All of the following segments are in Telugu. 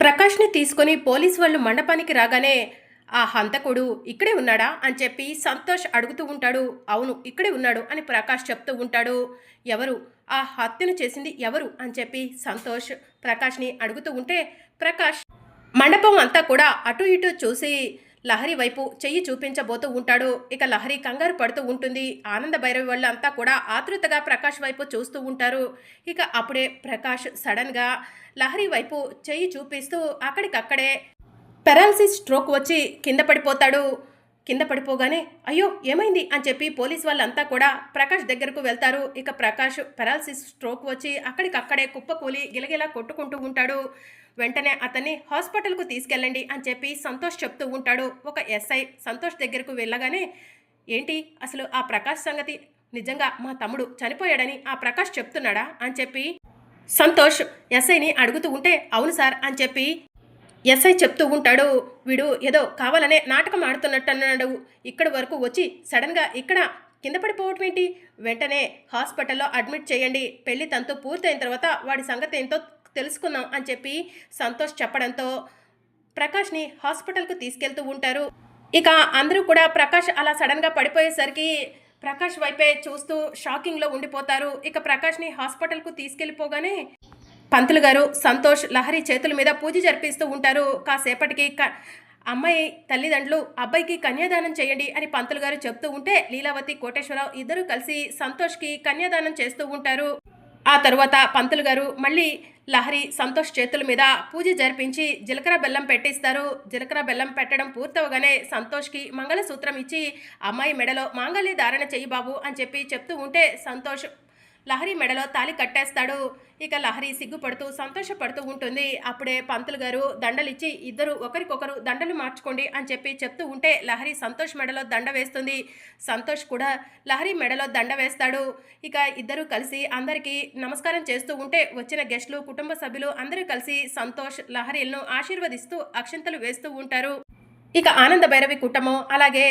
ప్రకాష్ని తీసుకొని పోలీస్ వాళ్ళు మండపానికి రాగానే ఆ హంతకుడు ఇక్కడే ఉన్నాడా? అని చెప్పి సంతోష్ అడుగుతూ ఉంటాడు. అవును ఇక్కడే ఉన్నాడు అని ప్రకాష్ చెప్తూ ఉంటాడు. ఎవరు? ఆ హత్యను చేసింది ఎవరు? అని చెప్పి సంతోష్ ప్రకాష్ని అడుగుతూ ఉంటే ప్రకాష్. మండపం అంతా కూడా అటు ఇటు చూసి లహరి వైపు చెయ్యి చూపించబోతూ ఉంటాడు. ఇక లహరి కంగారు పడుతూ ఉంటుంది. ఆనంద భైరవి వాళ్ళు అంతా కూడా ఆతృతగా ప్రకాష్ వైపు చూస్తూ ఉంటారు. ఇక అప్పుడే ప్రకాష్ సడన్గా లహరి వైపు చెయ్యి చూపిస్తూ అక్కడికక్కడే పెరాలసిస్ స్ట్రోక్ వచ్చి కింద పడిపోతాడు. కింద పడిపోగానే అయ్యో ఏమైంది? అని చెప్పి పోలీస్ వాళ్ళంతా కూడా ప్రకాష్ దగ్గరకు వెళ్తారు. ఇక ప్రకాష్ పెరాలసిస్ స్ట్రోక్ వచ్చి అక్కడికక్కడే కుప్పకూలి గిలగిలా కొట్టుకుంటూ ఉంటాడు. వెంటనే అతన్ని హాస్పిటల్కు తీసుకెళ్ళండి అని చెప్పి సంతోష్ చెప్తూ ఉంటాడు. ఒక ఎస్ఐ సంతోష్ దగ్గరకు వెళ్ళగానే ఏంటి? అసలు ఆ ప్రకాష్ సంగతి? నిజంగా మా తమ్ముడు చనిపోయాడని ఆ ప్రకాష్ చెప్తున్నాడా? అని చెప్పి సంతోష్ ఎస్ఐని అడుగుతూ ఉంటే అవును సార్ అని చెప్పి ఎస్ఐ చెప్తూ ఉంటాడు వీడు ఏదో కావాలనే నాటకం ఆడుతున్నట్టు అన్నాడు. ఇక్కడి వరకు వచ్చి సడన్గా ఇక్కడ కింద పడిపోవటం ఏంటి? వెంటనే హాస్పిటల్లో అడ్మిట్ చేయండి. పెళ్ళి తంతు పూర్తయిన తర్వాత వాడి సంగతి ఏంటో తెలుసుకుందాం అని చెప్పి సంతోష్ చెప్పడంతో ప్రకాష్ని హాస్పిటల్కు తీసుకెళ్తూ ఉంటారు. ఇక అందరూ కూడా ప్రకాష్ అలా సడన్గా పడిపోయేసరికి ప్రకాష్ వైపే చూస్తూ షాకింగ్లో ఉండిపోతారు. ఇక ప్రకాష్ని హాస్పిటల్కు తీసుకెళ్ళిపోగానే పంతులు గారు సంతోష్ లహరి చేతుల మీద పూజ జరిపిస్తూ ఉంటారు. కాసేపటికి క- అమ్మాయి తల్లిదండ్రులు అబ్బాయికి కన్యాదానం చేయండి అని పంతులు గారు చెప్తూ ఉంటే లీలావతి కోటేశ్వరరావు ఇద్దరు కలిసి సంతోష్కి కన్యాదానం చేస్తూ ఉంటారు. ఆ తరువాత పంతులు గారు మళ్ళీ లహరి సంతోష్ చేతుల మీద పూజ జరిపించి జీలకర్ర బెల్లం పెట్టిస్తారు. జీలకర్ర బెల్లం పెట్టడం పూర్తవగానే సంతోష్కి మంగళసూత్రం ఇచ్చి అమ్మాయి మెడలో మాంగళ్య ధారణ చెయ్యి బాబు అని చెప్పి చెప్తూ ఉంటే సంతోష్ లహరి మెడలో తాలి కట్టేస్తాడు. ఇక లహరి సిగ్గుపడుతూ సంతోషపడుతూ ఉంటుంది. అప్పుడే పంతులు గారు దండలిచ్చి ఇద్దరు ఒకరికొకరు దండలు మార్చుకోండి అని చెప్పి చెప్తూ ఉంటే లహరి సంతోష్ మెడలో దండ వేస్తుంది. సంతోష్ కూడా లహరి మెడలో దండ వేస్తాడు. ఇక ఇద్దరు కలిసి అందరికీ నమస్కారం చేస్తూ ఉంటే వచ్చిన గెస్టులు కుటుంబ సభ్యులు అందరూ కలిసి సంతోష్ లహరిలను ఆశీర్వదిస్తూ అక్షంతలు వేస్తూ ఉంటారు. ఇక ఆనంద భైరవి కుటుంబం అలాగే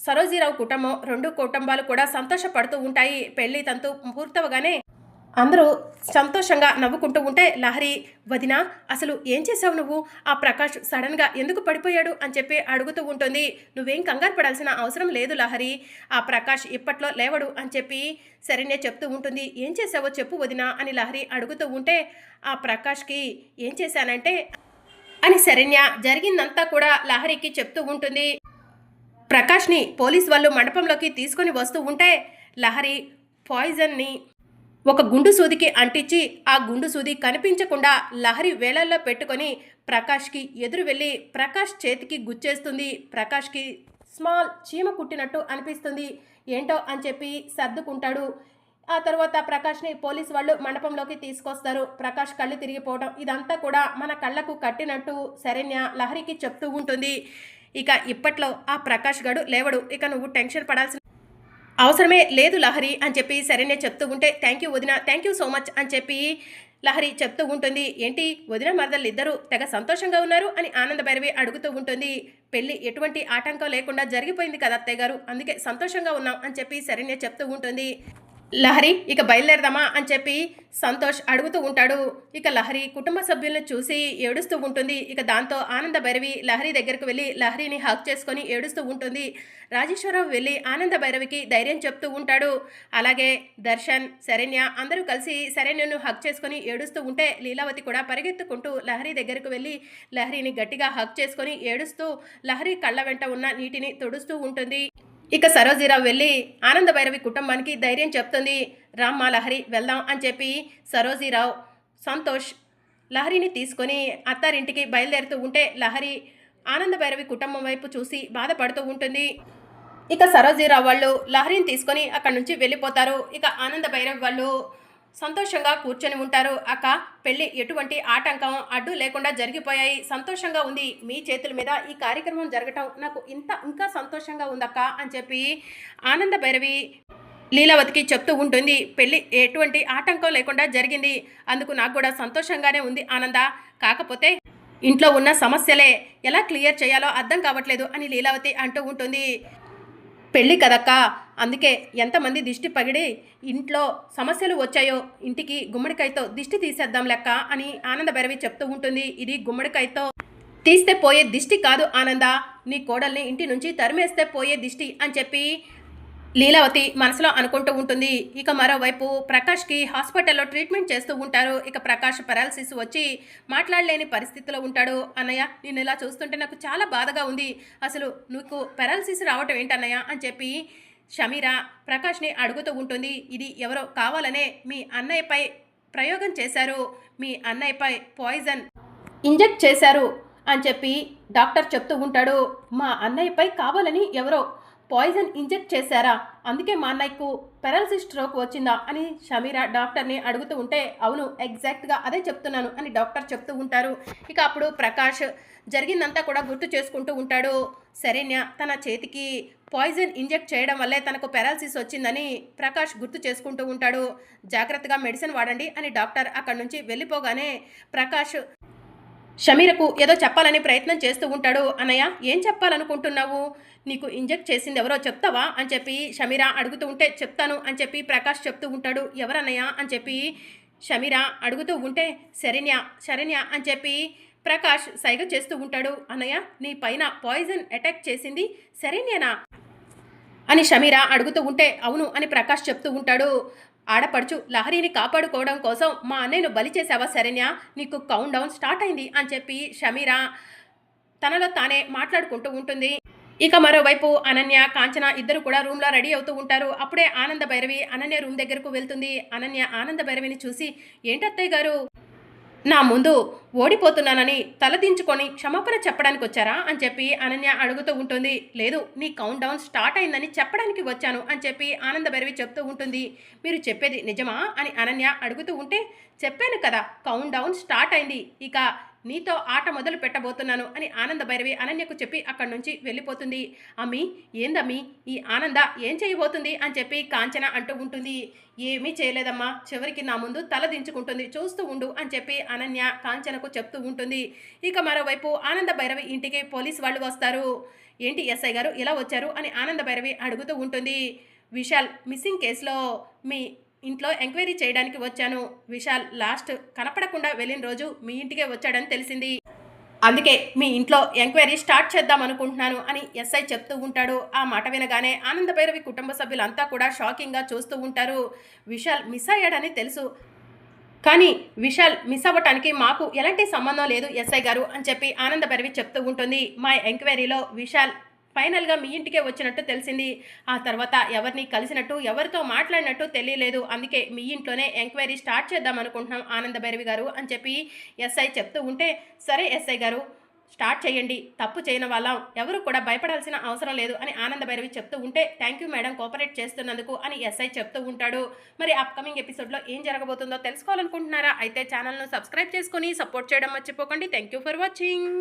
సరోజీరావు కుటుంబం రెండు కుటుంబాలు కూడా సంతోషపడుతూ ఉంటాయి. పెళ్ళి తంతు పూర్తవగానే అందరూ సంతోషంగా నవ్వుకుంటూ ఉంటే లహరి వదిన అసలు ఏం చేసావు నువ్వు? ఆ ప్రకాష్ సడన్గా ఎందుకు పడిపోయాడు? అని చెప్పి అడుగుతూ ఉంటుంది. నువ్వేం కంగారు పడాల్సిన అవసరం లేదు లహరి. ఆ ప్రకాష్ ఇప్పట్లో లేవడు అని చెప్పి శరణ్య చెప్తూ ఉంటుంది. ఏం చేసావో చెప్పు వదిన అని లహరి అడుగుతూ ఉంటే ఆ ప్రకాష్కి ఏం చేశానంటే అని శరణ్య జరిగిందంతా కూడా లహరికి చెప్తూ ఉంటుంది. ప్రకాష్ని పోలీస్ వాళ్ళు మండపంలోకి తీసుకొని వస్తూ ఉంటే లహరి పాయిజన్ని ఒక గుండు సూదికి అంటించి ఆ గుండు సూది కనిపించకుండా లహరి వేళల్లో పెట్టుకొని ప్రకాష్కి ఎదురు వెళ్ళి ప్రకాష్ చేతికి గుచ్చేస్తుంది. ప్రకాష్కి స్మాల్ చీమ కుట్టినట్టు అనిపిస్తుంది. ఏంటో అని చెప్పి సర్దుకుంటాడు. ఆ తర్వాత ప్రకాష్ని పోలీస్ వాళ్ళు మండపంలోకి తీసుకొస్తారు. ప్రకాష్ కళ్ళు తిరిగిపోవడం ఇదంతా కూడా మన కళ్ళకు కట్టినట్టు శరణ్య లహరికి చెప్తూ ఉంటుంది. ఇక ఇప్పట్లో ఆ ప్రకాష్ గడు లేవడు. ఇక నువ్వు టెన్షన్ పడాల్సిన అవసరమే లేదు లహరి అని చెప్పి సరేనే చెప్తూ ఉంటే థ్యాంక్ యూ వదిన థ్యాంక్ యూ సో మచ్ అని చెప్పి లహరి చెప్తూ ఉంటుంది. ఏంటి వదిన మరదలు ఇద్దరు తెగ సంతోషంగా ఉన్నారు? అని ఆనంద భైరవి అడుగుతూ ఉంటుంది. పెళ్ళి ఎటువంటి ఆటంకం లేకుండా జరిగిపోయింది కదా అత్తయ్య గారు. అందుకే సంతోషంగా ఉన్నాం అని చెప్పి సరేనే చెప్తూ ఉంటుంది. లహరి ఇక బయలుదేరదామా అని చెప్పి సంతోష్ అడుగుతూ ఉంటాడు. ఇక లహరి కుటుంబ సభ్యులను చూసి ఏడుస్తూ ఉంటుంది. ఇక దాంతో ఆనంద భైరవి లహరి దగ్గరకు వెళ్ళి లహరిని హక్ చేసుకొని ఏడుస్తూ ఉంటుంది. రాజేశ్వరరావు వెళ్ళి ఆనంద భైరవికి ధైర్యం చెప్తూ ఉంటాడు. అలాగే దర్శన్ శరణ్య అందరూ కలిసి శరణ్యను హక్ చేసుకొని ఏడుస్తూ ఉంటే లీలావతి కూడా పరిగెత్తుకుంటూ లహరి దగ్గరకు వెళ్ళి లహరిని గట్టిగా హక్ చేసుకొని ఏడుస్తూ లహరి కళ్ళ వెంట ఉన్న నీటిని తుడుస్తూ ఉంటుంది. ఇక సరోజీరావు వెళ్ళి ఆనంద భైరవి కుటుంబానికి ధైర్యం చెప్తుంది. రామ్మ లహరి వెళ్దాం అని చెప్పి సరోజీరావు సంతోష్ లహరిని తీసుకొని అత్తారింటికి బయలుదేరుతూ ఉంటే లహరి ఆనంద భైరవి కుటుంబం వైపు చూసి బాధపడుతూ ఉంటుంది. ఇక సరోజీరావు వాళ్ళు లహరిని తీసుకొని అక్కడి నుంచి వెళ్ళిపోతారు. ఇక ఆనంద భైరవి వాళ్ళు సంతోషంగా కూర్చొని ఉంటారు. అక్క పెళ్ళి ఎటువంటి ఆటంకం అడ్డు లేకుండా జరిగిపోయాయి. సంతోషంగా ఉంది. మీ చేతుల మీద ఈ కార్యక్రమం జరగటం నాకు ఇంత ఇంకా సంతోషంగా ఉందక్క అని చెప్పి ఆనంద భైరవి లీలావతికి చెప్తూ ఉంటుంది. పెళ్ళి ఎటువంటి ఆటంకం లేకుండా జరిగింది. అందుకు నాకు కూడా సంతోషంగానే ఉంది ఆనంద. కాకపోతే ఇంట్లో ఉన్న సమస్యలే ఎలా క్లియర్ చేయాలో అర్థం కావట్లేదు అని లీలావతి అంటూ ఉంటుంది. పెళ్ళి కదక్క? అందుకే ఎంతమంది దిష్టి పగిడి ఇంట్లో సమస్యలు వచ్చాయో ఇంటికి గుమ్మడికాయతో దిష్టి తీసేద్దాం లెక్క అని ఆనంద భైరవి చెప్తూ ఉంటుంది. ఇది గుమ్మడికాయతో తీస్తే పోయే దిష్టి కాదు ఆనంద. నీ కోడల్ని ఇంటి నుంచి తరిమేస్తే పోయే దిష్టి అని చెప్పి లీలావతి మనసులో అనుకుంటూ ఉంటుంది. ఇక మరోవైపు ప్రకాష్కి హాస్పిటల్లో ట్రీట్మెంట్ చేస్తూ ఉంటారు. ఇక ప్రకాష్ పెరాలసిస్ వచ్చి మాట్లాడలేని పరిస్థితిలో ఉంటాడు. అన్నయ్య నేను ఇలా చూస్తుంటే నాకు చాలా బాధగా ఉంది. అసలు నీకు పెరాలసిస్ రావటం ఏంటన్నయ్య అని చెప్పి షమీరా ప్రకాష్ని అడుగుతూ ఉంటుంది. ఇది ఎవరో కావాలనే మీ అన్నయ్యపై ప్రయోగం చేశారు. మీ అన్నయ్యపై పాయిజన్ ఇంజెక్ట్ చేశారు. అని చెప్పి డాక్టర్ చెప్తూ ఉంటాడు. మా అన్నయ్యపై కావాలని ఎవరో పాయిజన్ ఇంజెక్ట్ చేశారా? అందుకే మా అన్నయ్యకు పెరాలసిస్ స్ట్రోక్ వచ్చిందా అని షమీరా డాక్టర్ని అడుగుతూ ఉంటే అవును ఎగ్జాక్ట్గా అదే చెప్తున్నాను అని డాక్టర్ చెప్తూ ఉంటారు. ఇక అప్పుడు ప్రకాష్ జరిగిందంతా కూడా గుర్తు చేసుకుంటూ ఉంటాడు. శరణ్య తన చేతికి పాయిజన్ ఇంజెక్ట్ చేయడం వల్లే తనకు పెరాలసిస్ వచ్చిందని ప్రకాష్ గుర్తు చేసుకుంటూ ఉంటాడు. జాగ్రత్తగా మెడిసిన్ వాడండి అని డాక్టర్ అక్కడి నుంచి వెళ్ళిపోగానే ప్రకాష్ షమీరకు ఏదో చెప్పాలని ప్రయత్నం చేస్తూ ఉంటాడు. అన్నయ్య ఏం చెప్పాలనుకుంటున్నావు? నీకు ఇంజెక్ట్ చేసింది ఎవరో చెప్తావా? అని చెప్పి షమీరా అడుగుతూ ఉంటే చెప్తాను అని చెప్పి ప్రకాష్ చెప్తూ ఉంటాడు. ఎవరన్నయ్య అని చెప్పి షమీరా అడుగుతూ ఉంటే శరణ్య శరణ్య అని చెప్పి ప్రకాష్ సైగ చేస్తూ ఉంటాడు. అన్నయ్య నీ పైన పాయిజన్ అటాక్ చేసింది శరణ్యనా? అని షమీర అడుగుతూ ఉంటే అవును అని ప్రకాష్ చెప్తూ ఉంటాడు. ఆడపడుచు లహరిని కాపాడుకోవడం కోసం మా అన్నయ్యను బలి చేసావా శరణ్య? నీకు కౌంట్ డౌన్ స్టార్ట్ అయింది అని చెప్పి షమీరా తనలో తానే మాట్లాడుకుంటూ ఉంటుంది. ఇక మరోవైపు అనన్య కాంచన ఇద్దరు కూడా రూమ్లో రెడీ అవుతూ ఉంటారు. అప్పుడే ఆనంద భైరవి అనన్య రూమ్ దగ్గరకు వెళ్తుంది. అనన్య ఆనంద భైరవిని చూసి ఏంటత్తయ్య గారు? నా ముందు ఓడిపోతున్నానని తలదించుకొని క్షమాపణ చెప్పడానికి వచ్చారా అని చెప్పి అనన్య అడుగుతూ ఉంటుంది. లేదు నీ కౌంట్ డౌన్ స్టార్ట్ అయిందని చెప్పడానికి వచ్చాను అని చెప్పి ఆనంద భైరవి చెప్తూ ఉంటుంది. మీరు చెప్పేది నిజమా అని అనన్య అడుగుతూ ఉంటే చెప్పాను కదా కౌంట్ డౌన్ స్టార్ట్ అయింది. ఇక నీతో ఆట మొదలు పెట్టబోతున్నాను అని ఆనంద భైరవి అనన్యకు చెప్పి అక్కడి నుంచి వెళ్ళిపోతుంది. అమ్మి ఏందమ్మి? ఈ ఆనంద ఏం చేయబోతుంది అని చెప్పి కాంచన అంటూ ఉంటుంది. ఏమీ చేయలేదమ్మా చివరికి నా ముందు తల దించుకుంటుంది చూస్తూ ఉండు అని చెప్పి అనన్య కాంచన కాంచనకు చెప్తూ ఉంటుంది. ఇక మరోవైపు ఆనంద భైరవి ఇంటికి పోలీస్ వాళ్ళు వస్తారు. ఏంటి ఎస్ఐ గారు ఇలా వచ్చారు అని ఆనంద భైరవి అడుగుతూ ఉంటుంది. విశాల్ మిస్సింగ్ కేసులో మీ ఇంట్లో ఎంక్వైరీ చేయడానికి వచ్చాను. విశాల్ లాస్ట్ కనపడకుండా వెళ్ళిన రోజు మీ ఇంటికే వచ్చాడని తెలిసింది. అందుకే మీ ఇంట్లో ఎంక్వైరీ స్టార్ట్ చేద్దాం అనుకుంటున్నాను అని ఎస్ఐ చెప్తూ ఉంటాడు. ఆ మాట వినగానే ఆనంద భైరవి కుటుంబ సభ్యులంతా కూడా షాకింగ్గా చూస్తూ ఉంటారు. విశాల్ మిస్ అయ్యాడని తెలుసు. కానీ విశాల్ మిస్ అవ్వటానికి మాకు ఎలాంటి సంబంధం లేదు ఎస్ఐ గారు అని చెప్పి ఆనంద భైరవి చెప్తూ ఉంటుంది. మా ఎంక్వైరీలో విశాల్ ఫైనల్గా మీ ఇంటికే వచ్చినట్టు తెలిసింది. ఆ తర్వాత ఎవరిని కలిసినట్టు ఎవరితో మాట్లాడినట్టు తెలియలేదు. అందుకే మీ ఇంట్లోనే ఎంక్వైరీ స్టార్ట్ చేద్దాం అనుకుంటున్నాం ఆనంద భైరవి గారు అని చెప్పి ఎస్ఐ చెప్తూ ఉంటే సరే ఎస్ఐ గారు స్టార్ట్ చేయండి. తప్పు చేయని వాళ్ళం. ఎవరు కూడా భయపడాల్సిన అవసరం లేదు అని ఆనంద భైరవి చెప్తూ ఉంటే థ్యాంక్ యూ మేడం కోఆపరేట్ చేస్తున్నందుకు అని ఎస్ఐ చెప్తూ ఉంటాడు. మరి అప్కమింగ్ ఎపిసోడ్లో ఏం జరగబోతుందో తెలుసుకోవాలనుకుంటున్నారా? అయితే ఛానల్ను సబ్స్క్రైబ్ చేసుకొని సపోర్ట్ చేయడం మర్చిపోకండి. Thank you for watching.